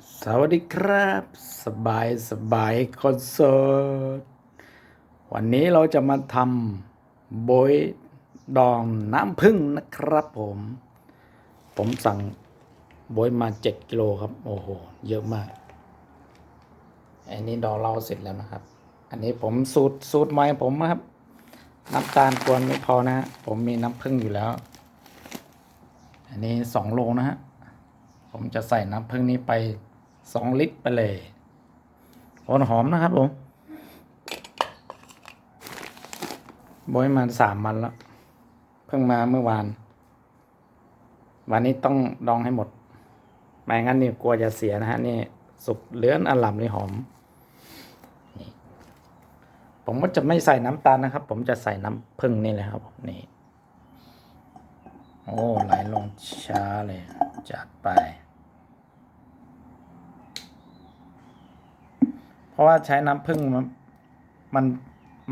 สวัสดีครับ สบายสบายคอนเสิร์ตวันนี้เราจะมาทำโบยดองน้ำผึ้งนะครับผม ผมสั่งโบยมาเจ็ดกิโลครับ โอ้โห เยอะมาก อันนี้ดองเราเสร็จแล้วนะครับ อันนี้ผมสูตรสูตรใหม่ผมนะครับ น้ำตาลกวนไม่พอนะฮะผมมีน้ำผึ้งอยู่แล้ว อันนี้สองโลนะฮะผมจะใส่น้ำผึ้งนี้ไป สองลิตรไปเลยหอมหอมนะครับผมบอยมาสามวันแล้ว เพิ่งมาเมื่อวาน วันนี้ต้องดองให้หมด ไม่งั้นนี่กลัวจะเสียนะฮะนี่สุกเลือนอล่ำเลยหอมนี่ผมก็จะไม่ใส่น้ำตาลนะครับ ผมจะใส่น้ำผึ้งนี่เลยครับผมนี่ โอ้ไหลลงช้าเลย จัดไป เพ ราะว่าใช้น้ำผึ้งมันมัน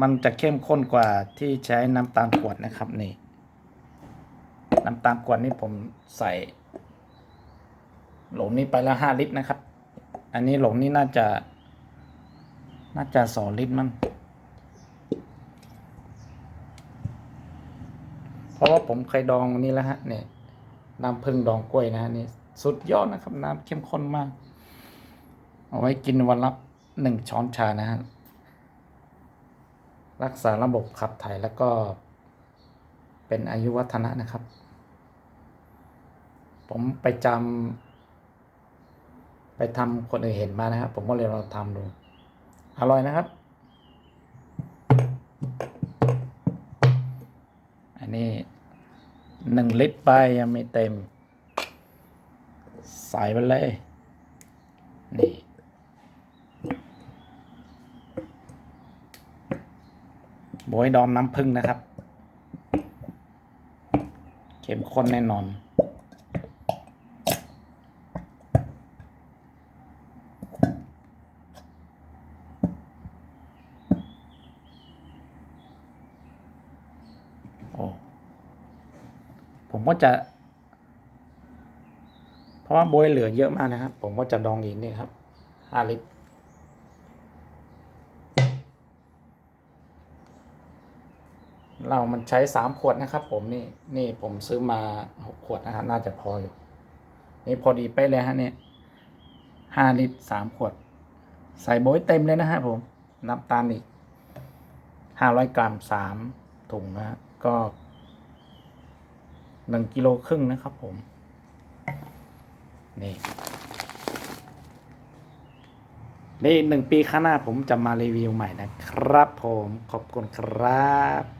มันจะเข้มข้นกว่าที่ใช้น้ำตาลขวดนะครับนี่ น้ำตาลขวดนี่ผมใส่ โหลนี้ไปแล้วห้าลิตรนะครับ อันนี้โหลนี้น่าจะ น่าจะสองลิตรมั้งเพราะว่าผมเคยดองนี่แล้วฮะเนี่ยน้ำผึ้งดองกล้วยนะฮะนี่สุดยอดนะครับ น้ำเข้มข้นมาก เอาไว้กินวันละ หนึ่งช้อนชานะฮะรักษาระบบขับถ่ายแล้วก็เป็นอายุวัฒนะนะครับ ผมไปจำไปทำคนอื่นเห็นมานะครับ ผมก็เลยลองทำดู อร่อยนะครับ อันนี้หนึ่งลิตรไปยังไม่เต็ม ใส่ไปเลย นี่ โบยดอมน้ำผึ้งนะครับ เข้มข้นแน่นอน โอ้ ผมก็จะ เพราะว่าโบยเหลือเยอะมากนะครับ ผมก็จะดองอีกนี่ครับห้าลิตร เรามันใช้สามขวดนะครับ ผมนี่นี่ผมซื้อมาหกขวดนะครับ น่าจะพออยู่นี่พอดีไปเลยฮะเนี่ยห้าลิตรสามขวด ใส่โบยเต็มเลยนะฮะผมน้ำตาลอีกห้าร้อยกรัมสามถุงนะฮะก็หนึ่งกิโลครึ่งนะครับผม นี่นี่หนึ่งปีข้างหน้าผมจะมารีวิวใหม่นะครับผมขอบคุณครับ